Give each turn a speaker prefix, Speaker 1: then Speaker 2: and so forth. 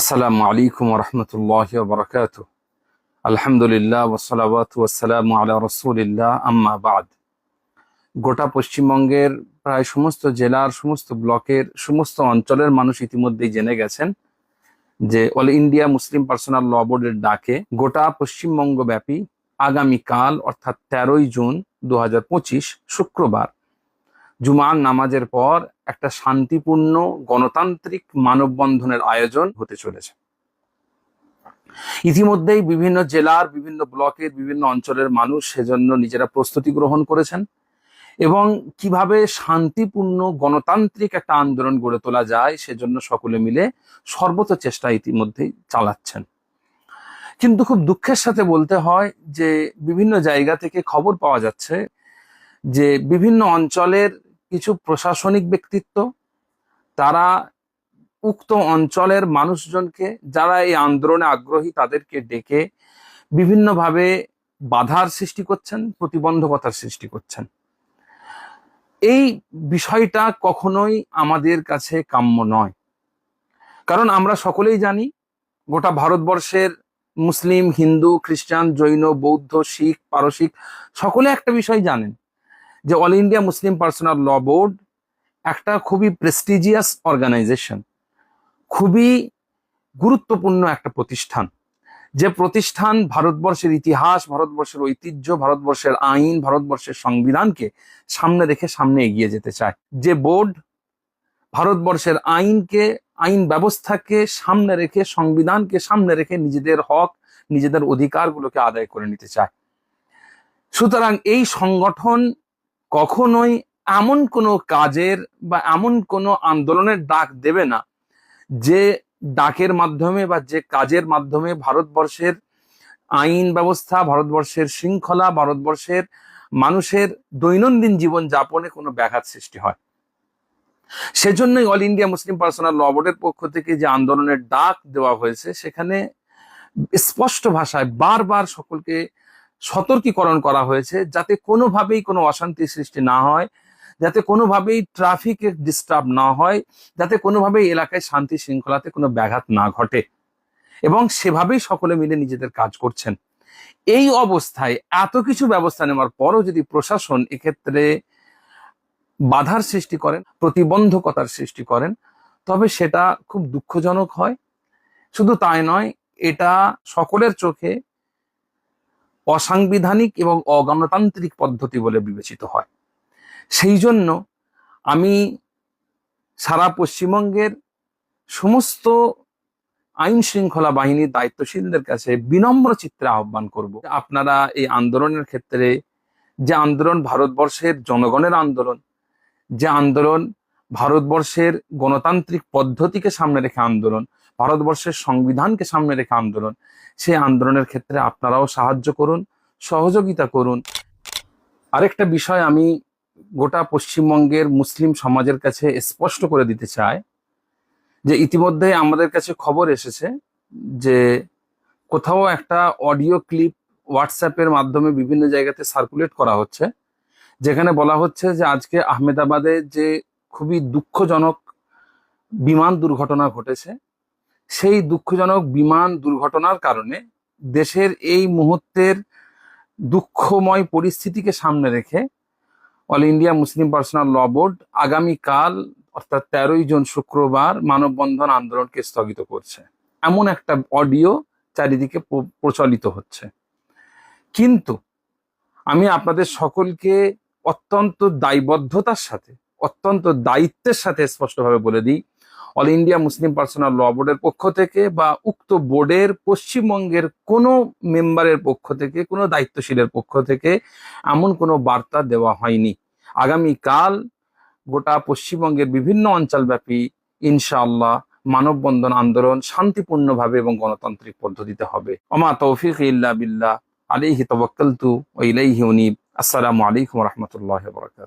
Speaker 1: আসসালামু আলাইকুম রহমতুল্লাহ বরকাত আলহামদুলিল্লাহ ওসালাবাত ওয়াসালাম আলা রসুলিল্লাহ, আম্মা বাদ। গোটা পশ্চিমবঙ্গের প্রায় সমস্ত জেলার সমস্ত ব্লকের সমস্ত অঞ্চলের মানুষ ইতিমধ্যেই জেনে গেছেন যে All India Muslim Personal Law বোর্ডের ডাকে গোটা পশ্চিমবঙ্গ ব্যাপী আগামীকাল, অর্থাৎ তেরোই জুন দু হাজার পঁচিশ শুক্রবার, জুমার নামাজের পর একটা শান্তিপূর্ণ গণতান্ত্রিক মানববন্ধনের আয়োজন হতে চলেছে। ইতিমধ্যেই বিভিন্ন জেলার বিভিন্ন ব্লকের বিভিন্ন অঞ্চলের মানুষ সেজন্য নিজেরা প্রস্তুতি গ্রহণ করেছেন এবং কীভাবে শান্তিপূর্ণ গণতান্ত্রিক একটা আন্দোলন গড়ে তোলা যায় সেজন্য সকলে মিলে সর্বত চেষ্টা ইতিমধ্যেই চালাচ্ছেন। কিন্তু খুব দুঃখের সাথে বলতে হয় যে বিভিন্ন জায়গা থেকে খবর পাওয়া যাচ্ছে যে বিভিন্ন অঞ্চলের কিছু প্রশাসনিক ব্যক্তিত্ব, তারা উক্ত অঞ্চলের মানুষজনকে, যারা এই আন্দোলনে আগ্রহী তাদেরকে ডেকে বিভিন্নভাবে বাধার সৃষ্টি করছেন, প্রতিবন্ধকতার সৃষ্টি করছেন। এই বিষয়টা কখনোই আমাদের কাছে কাম্য নয়। কারণ আমরা সকলেই জানি, গোটা ভারতবর্ষের মুসলিম, হিন্দু, খ্রিস্টান, জৈন, বৌদ্ধ, শিখ, পারসিক সকলে একটা বিষয় জানেন। যে All India Muslim Personal Law Board একটা খুবই প্রেস্টিজিয়াস অর্গানাইজেশন খুবই গুরুত্বপূর্ণ একটা প্রতিষ্ঠান। যে প্রতিষ্ঠান ভারতবর্ষের ইতিহাস, ভারতবর্ষের ঐতিহ্য, ভারতবর্ষের আইন, ভারতবর্ষের সংবিধানকে সামনে রেখে সামনে এগিয়ে যেতে চায়। যে বোর্ড ভারতবর্ষের আইনকে, আইন ব্যবস্থাকে সামনে রেখে, সংবিধানকে সামনে রেখে নিজেদের হক, নিজেদের অধিকারগুলোকে আদায় করে নিতে চায়। সুতরাং এই সংগঠন কখনোই এমন কোনো কাজের বা এমন কোনো আন্দোলনের ডাক দেবে না যে ডাকের মাধ্যমে বা যে কাজের মাধ্যমে ভারতবর্ষের আইন ব্যবস্থা, ভারতবর্ষের শৃঙ্খলা, ভারতবর্ষের মানুষের দৈনন্দিন জীবন যাপনে কোনো ব্যাঘাত সৃষ্টি হয়। সেজন্যই All India Muslim Personal Law বোর্ডের পক্ষ থেকে যে আন্দোলনের ডাক দেওয়া হয়েছে, সেখানে স্পষ্ট ভাষায় বারবার সকলকে সতর্কীকরণ করা হয়েছে যাতে কোনোভাবেই কোনো অশান্তি সৃষ্টি না হয়, যাতে কোনোভাবেই ট্রাফিকে ডিস্টার্ব না হয়, যাতে কোনোভাবেই এলাকায় শান্তি শৃঙ্খলাতে কোনো ব্যাঘাত না ঘটে। এবং সেভাবেই সকলে মিলে নিজেদের কাজ করছেন। এই অবস্থায় এত কিছু ব্যবস্থা নেওয়ার পরও যদি প্রশাসন এক্ষেত্রে বাধার সৃষ্টি করেন, প্রতিবন্ধকতার সৃষ্টি করেন, তবে সেটা খুব দুঃখজনক হয়। শুধু তাই নয়, এটা সকলের চোখে অসাংবিধানিক এবং অগণতান্ত্রিক পদ্ধতি বলে বিবেচিত হয়। সেই জন্য আমি সারা পশ্চিমবঙ্গের সমস্ত আইন শৃঙ্খলা বাহিনীর দায়িত্বশীলদের কাছে বিনম্র চিত্রে আহ্বান করব। আপনারা এই আন্দোলনের ক্ষেত্রে যে আন্দোলন, ভারতবর্ষের জনগণের আন্দোলন, যে আন্দোলন ভারতবর্ষের গণতান্ত্রিক পদ্ধতিকে সামনে রেখে আন্দোলন, ভারতবর্ষের সংবিধানকে সামনে রেখে আন্দোলন, সেই আন্দোলনের ক্ষেত্রে আপনারাও সাহায্য করুন, সহযোগিতা করুন। আরেকটা বিষয় আমি গোটা পশ্চিমবঙ্গের মুসলিম সমাজের কাছে স্পষ্ট করে দিতে চাই, যে ইতিমধ্যে আমাদের কাছে খবর এসেছে যে কোথাও একটা অডিও ক্লিপ হোয়াটসঅ্যাপের মাধ্যমে বিভিন্ন জায়গাতে সার্কুলেট করা হচ্ছে, যেখানে বলা হচ্ছে যে আজকে আহমেদাবাদে যে খুবই দুঃখজনক বিমান দুর্ঘটনা ঘটেছে। সেই দুঃখজনক বিমান দুর্ঘটনার কারণে দেশের এই মুহূর্তের দুঃখময় পরিস্থিতিকে সামনে রেখে All India Muslim Personal Law Board আগামীকাল, অর্থাৎ তেরোই জুন শুক্রবার, মানববন্ধন আন্দোলনকে স্থগিত করছে। এমন একটা অডিও চারিদিকে প্রচলিত হচ্ছে। কিন্তু আমি আপনাদের সকলকে অত্যন্ত দায়বদ্ধতার সাথে অত্যন্ত দায়িত্বের সাথে স্পষ্টভাবে বলে দিই, All India Muslim Personal Law বোর্ডের পক্ষ থেকে বা উক্ত বোর্ডের পশ্চিমবঙ্গের কোনো মেম্বারের পক্ষ থেকে, কোনো দায়িত্বশীলের পক্ষ থেকে এমন কোনো বার্তা দেওয়া হয়নি। আগামীকাল গোটা পশ্চিমবঙ্গের বিভিন্ন অঞ্চলব্যাপী ইনশাআল্লাহ মানববন্ধন আন্দোলন শান্তিপূর্ণভাবে এবং গণতান্ত্রিক পদ্ধতিতে হবে। অমা তৌফিক ইল্লা বিল্লাহ আলিহি তবক্কালতু ও ইলাইহি উনিব। আসসালামু আলাইকুম রহমতুল্লাহ বরকাত